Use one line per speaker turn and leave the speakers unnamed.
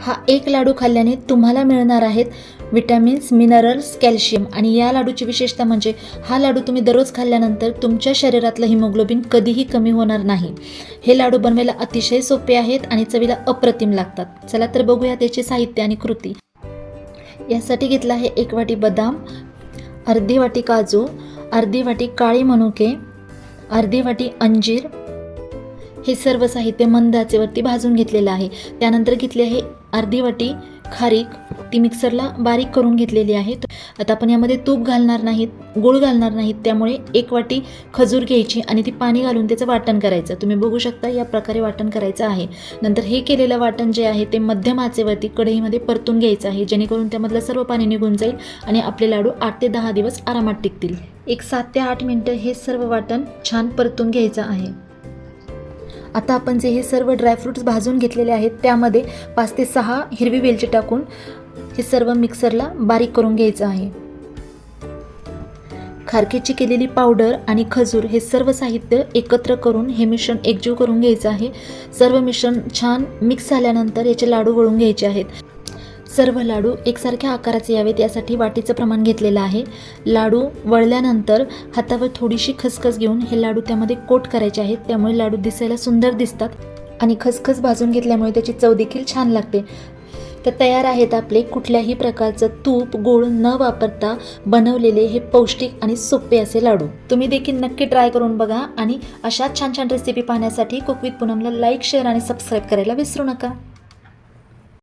हा एक लाडू खाल्ल्याने तुम्हाला मिळणार आहेत विटॅमिन्स मिनरल्स कॅल्शियम. आणि या लाडूची विशेषता म्हणजे हा लाडू तुम्ही दररोज खाल्ल्यानंतर तुमच्या शरीरातलं हिमोग्लोबिन कधीही कमी होणार नाही. हे लाडू बनवायला अतिशय सोपे आहेत आणि चवीला अप्रतिम लागतात. चला तर बघूया त्याचे साहित्य आणि कृती. यासाठी घेतला आहे एक वाटी बदाम अर्धी वाटी काजू अर्धी वाटी काळी मनुके अर्धी वाटी अंजीर हे सर्व साहित्य मंद आचेवरती भाजून घेतलेलं आहे. त्यानंतर घेतले आहे अर्धी वाटी खारीक. ती मिक्सरला बारीक करून घेतलेली आहे. आता आपण यामध्ये तूप घालणार नाहीत गूळ घालणार नाहीत. त्यामुळे एक वाटी खजूर घ्यायची आणि ती पाणी घालून त्याचं वाटण करायचं. तुम्ही बघू शकता या प्रकारे वाटण करायचं आहे. नंतर हे केलेलं वाटण जे आहे ते मध्यम आचेवरती कढईमध्ये परतून घ्यायचं आहे. जेणेकरून त्यामधलं सर्व पाणी निघून जाईल आणि आपले लाडू आठ ते दहा दिवस आरामात टिकतील. एक सात ते आठ मिनटं हे सर्व वाटण छान परतून घ्यायचं आहे. आता आपण जे हे सर्व ड्रायफ्रूट्स भाजून घेतलेले आहेत त्यामध्ये पाच ते सहा हिरवी वेलची टाकून हे सर्व मिक्सरला बारीक करून घ्यायचं आहे. खारकेची केलेली पावडर आणि खजूर हे सर्व साहित्य एकत्र करून हे मिश्रण एकजीव करून घ्यायचं आहे. सर्व मिश्रण छान मिक्स झाल्यानंतर याचे लाडू वळून घ्यायचे आहेत. सर्व लाडू एकसारख्या आकाराचे यावेत यासाठी वाटीचं प्रमाण घेतलेलं आहे. लाडू वळल्यानंतर हातावर थोडीशी खसखस घेऊन हे लाडू त्यामध्ये कोट करायचे आहेत. त्यामुळे लाडू दिसायला सुंदर दिसतात आणि खसखस भाजून घेतल्यामुळे त्याची चव देखील छान लागते. तर तयार आहेत आपले कुठल्याही प्रकारचं तूप गोळ न वापरता बनवलेले हे पौष्टिक आणि सोपे असे लाडू. तुम्ही देखील नक्की ट्राय करून बघा आणि अशा छान छान रेसिपी पाहण्यासाठी कुक विथ पूनमला लाईक शेअर आणि सबस्क्राईब करायला विसरू नका.